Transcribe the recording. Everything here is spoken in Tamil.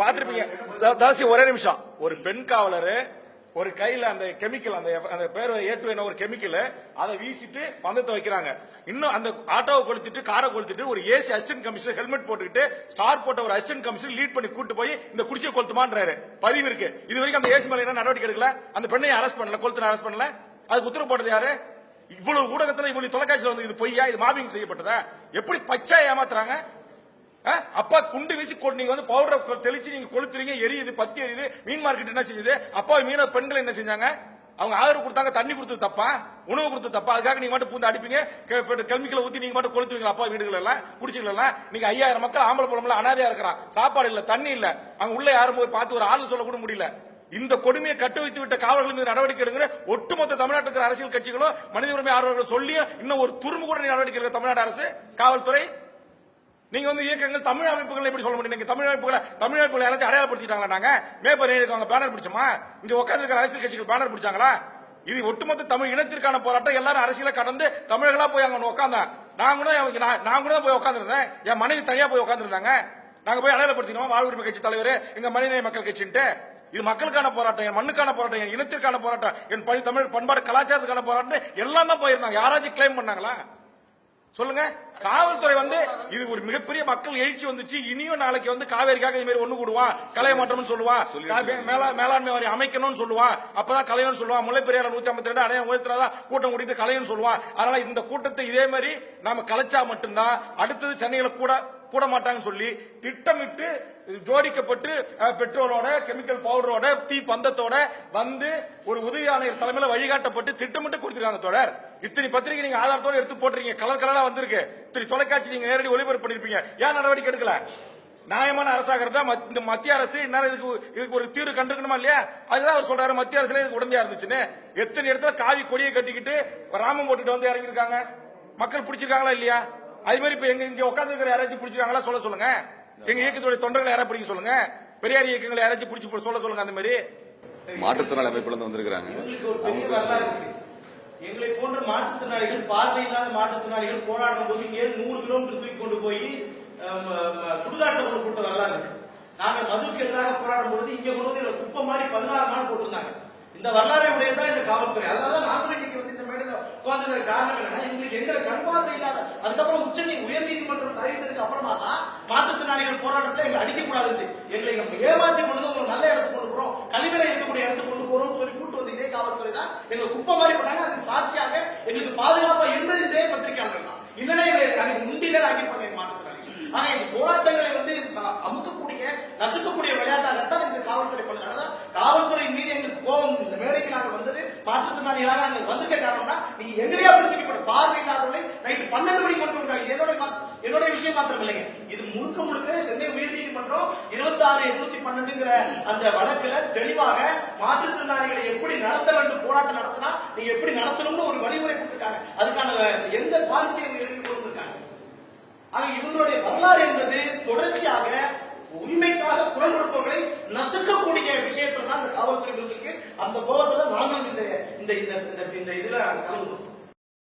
பார்த்துருப்பீங்க. தாசி ஒரே நிமிஷம். ஒரு பெண் காவலர் ஒரு கையில அந்த கெமிக்கல் அந்த அந்த பேர் ஏற்றுவேன என்ன ஒரு கெமிக்கல் அதை வீசிட்டு பந்தத்தை வைக்கிறாங்க. இன்னும் அந்த ஆட்டோவை கொளுத்திட்டு காரை கொளுத்திட்டு ஒரு ஏசி அசிஸ்டன்ட் கமிஷனர் ஹெல்மெட் போட்டுக்கிட்டு ஸ்டார் போட்ட ஒரு அசிஸ்டன்ட் கமிஷனர் லீட் பண்ணி கூட்டு போய் இந்த குடிசையை கொளுத்துமான்றாரு. பதிவு இருக்கு. இது வரைக்கும் அந்த ஏசி மேல என்ன நடவடிக்கை எடுக்கல? அந்த பெண்ணை அரெஸ்ட் பண்ணல கொளுத்தின அரெஸ்ட் பண்ணல? அதுக்கு உத்தரவு போட்டது யாரு? இவ்வளவு ஊடகத்துல இவ்வளவு தொலைக்காட்சியில் வந்து இது பொய்யா? இது மாபிங் செய்யப்பட்டதா? எப்படி பச்சா ஏமாத்துறாங்க? அப்பா குண்டு வீசி கொண்டு நீங்க வந்து பவுடர் தெளிச்சு நீங்க கொளுத்துறீங்க எரியுது பத்தி எரியுது. மீன் மார்க்கெட் என்ன செஞ்சது அப்பா மீன பெண்கள் என்ன செஞ்சாங்க? அவங்க ஆதரவு கொடுத்தாங்க தண்ணி கொடுத்தது தப்பா? உணவு கொடுத்து தப்பா? அதுக்காக நீங்க மட்டும் பூந்து அடிப்பீங்க? கெமிக்கலை ஊத்தி நீங்க மட்டும் கொளுத்துவீங்களா அப்பா வீடுகள் எல்லாம் குடிச்சுகள் நீங்க ஐயாயிரம் மக்கள் ஆம்பளை புலம்புல அனாதையா இருக்கிறான். சாப்பாடு இல்ல தண்ணி இல்ல. அங்க உள்ள யாரும் போய் பார்த்து ஒரு ஆள் சொல்ல கூட முடியல. இந்த கொடுமையை கட்டு வைத்து விட்ட காவலர்கள் மீது நடவடிக்கை எடுங்கிற ஒட்டுமொத்த தமிழ்நாட்டுக்கு இருக்கிற அரசியல் கட்சிகளும் மனித உரிமை ஆர்வலர்கள் சொல்லியும் இன்னும் ஒரு துரும்பு கூட நடவடிக்கை எடுக்க தமிழ்நாடு அரசு காவல்துறை நீங்க வந்து இயக்கங்கள் தமிழ் அமைப்புகள் எப்படி சொல்ல முடியும்? தமிழ் அமைப்புகளை தமிழ் அமைப்புகளை யாராச்சும் அடையாளப்படுத்திட்டாங்களா நாங்க? மேப்பர் இருக்காங்க பேனர் பிடிச்சோமா? இங்க உட்கார்ந்து இருக்கிற அரசியல் கட்சிகள் பேனர் பிடிச்சாங்களா? இது ஒட்டுமொத்த தமிழ் இனத்திற்கான போராட்டம். எல்லாரும் அரசியல கடந்து தமிழர்களா போய் அங்க உட்காந்தேன் நான் கூட நான் கூட போய் உட்காந்துருந்தேன் என் மனைவி தனியா போய் உட்காந்துருந்தாங்க நாங்க போய் அடையாளப்படுத்தினோம்? வாழ் உரிமை கட்சி தலைவர் எங்க மனிதநேய மக்கள் கட்சின்ட்டு. இது மக்களுக்கான போராட்டம் என் மண்ணுக்கான போராட்டம் என் இனத்திற்கான போராட்டம் என் தமிழ் பண்பாடு கலாச்சாரத்துக்கான போராட்டம் எல்லாம் தான் போயிருந்தாங்க. யாராச்சும் கிளைம் பண்ணாங்களா? சொல்லுங்க. காவல்துறை வந்து இது ஒரு மிகப்பெரிய மக்கள் எழுச்சி வந்துச்சு. இனியும் நாளைக்கு வந்து காவேரிக்காக இது மாதிரி ஒண்ணு கூடுவான் கலைய மாற்றம்னு சொல்லுவான் மேலாண்மை வாரி அமைக்கணும்னு சொல்லுவான் அப்பதான் கலையன்னு சொல்லுவான் முல்லை பெரியார் நூத்தி ஐம்பத்தி ரெண்டு அடையாளம் உயர்த்தினாதான் கூட்டம் கூட்டிட்டு கலையன்னு சொல்லுவான் அதனால இந்த கூட்டத்தை இதே மாதிரி நாம கலைச்சா மட்டும்தான் அடுத்தது சென்னையில கூட கூட மாட்டாங்கன்னு சொல்லி திட்டமிட்டு ஜோடிக்கப்பட்டு பெட்ரோலோட கெமிக்கல் பவுடரோட தீ பந்தத்தோட வந்து ஒரு உதவி ஆணையர் தலைமையில வழிகாட்டப்பட்டு திட்டமிட்டு கொடுத்துருக்காங்க தொடர் இத்தனை பத்திரிகை நீங்க ஆதாரத்தோட எடுத்து போட்டுறீங்க கலர் கலரா வந்திருக்கு. இத்தனை தொலைக்காட்சி நீங்க நேரடி ஒளிபரப்பு பண்ணிருப்பீங்க. ஏன் நடவடிக்கை எடுக்கல? நியாயமான அரசாக இருந்தா இந்த மத்திய அரசு இந்நேரம் இதுக்கு இதுக்கு ஒரு தீர்வு கண்டுக்கணுமா இல்லையா? அதுதான் அவர் சொல்றாரு. மத்திய அரசுல இதுக்கு உடந்தையா இருந்துச்சுன்னு. எத்தனை இடத்துல காவி கொடியை கட்டிக்கிட்டு ராமம் போட்டுட்டு வந்து இறங்கியிருக்காங்க? மக்கள் பிடிச்சிருக்காங்களா இல்லையா? அது மாதிரி இப்ப எங்க இங்க உட்கார்ந்து இருக்கிற யாராச்சும் பிடிச்சிருக்காங்களா சொல்ல சொல்லுங்க. எங்க இயக்கத்துடைய தொண்டர்களை யாராவது பிடிக்க சொல்லுங்க. பெரியார் இயக்கங்களை யாராச்சும் பிடிச்சி சொல்ல சொல்லுங்க அந்த மாதிரி. மாற்றுத்திறனாளி அமைப்புல இருந்து வந்திருக்கிறாங்க. ஒரு எங்களை போன்ற மாற்றுத்திறனாளிகள் பார்வை இல்லாத மாற்றுத்திறனாளிகள் போராடும் போது இங்கே நூறு கிலோமீட்டர் தூக்கி கொண்டு போய் சுடுகாட்டு கொண்டு போட்ட வரலாறு இருக்கு. நாங்க மதுவுக்கு எதிராக போராடும் பொழுது இங்க கொண்டு வந்து குப்பை மாதிரி பதினாறு நாள் போட்டிருந்தாங்க. இந்த வரலாறை உடையதான் இந்த காவல்துறை. அதனால நாங்களும் இன்னைக்கு வந்து இந்த மேடையில காரணம் என்னன்னா எங்களுக்கு எங்க கண்பார்வை இல்லாத அதுக்கப்புறம் உச்ச நீ உயர் நீதிமன்றம் தலையிட்டதுக்கு அப்புறமா தான் மாற்றுத்திறனாளிகள் போராட்டத்தில் எங்களை அடிக்க கூடாதுன்னு எங்களை நம்ம ஏமாத்தி கொண்டு வந்து ஒரு நல்ல இடத்துக்கு கொண்டு போறோம் கழிவறை இருக்கக்கூடிய இடத்துக்கு கொண்டு போறோம்னு சொல்லி கூட்டு வந்து இதே காவல்துறை தான் எங்க குப்பை மாதிரி பண்ணாங்க. அதுக்கு சாட்சியாக எங்களுக்கு பாதுகாப்பா இருந்தது இதே பத்திரிகையாளர்கள் தான். இல்லைன்னா எங்களை அன்னைக்கு முந்தினர் ஆக்கிப்பாங்க மாற்றுத்திறனாளிகள் ஆனா இந்த போராட்டங்களை வந்து அமுக்கக்கூடிய நசுக்கக்கூடிய விளையாட்டாக இந்த காவல்துறை பண்ணுது அதான் காவல்துறை மீது எங்களுக்கு கோபம் இந்த மேடைக்கு நாங்க வந்தது மாற்றுத்திறனாளிகளாக நாங்க வந்திருக்க காரணம்னா நீங்க எங்களையே அப்படின்னு தூக்கி பார்வை இல்லாதவர்களை நைட்டு பன்னெண்டு மணிக்கு கொண்டு வந்தாங்க என்னோட என்னோட விஷயம் மாத்திரம் இல்லைங்க. இது முழுக்க முழுக்க சென்னை உயர் நீதிமன்றம் இருபத்தி ஆறு எண்ணூத்தி பன்னெண்டுங்கிற அந்த வழக்குல தெளிவாக மாற்றுத்திறனாளிகளை எப்படி நடத்த வேண்டும் போராட்டம் நடத்தினா நீங்க எப்படி நடத்தணும்னு ஒரு வழிமுறை கொடுத்துருக்காங்க. அதுக்கான எந்த பாலிசியை எழுதி கொடுத்துருக்காங்க ஆக இவங்களுடைய வரலாறு என்பது தொடர்ச்சியாக உரிமைக்காக குரல் கொடுப்பவர்களை நசுக்க விஷயத்துல தான் இந்த காவல்துறை இருக்கு அந்த கோபத்துல நாங்களும் இந்த இந்த இந்த இந்த- இந்த இதுல கலந்துக்கிறோம்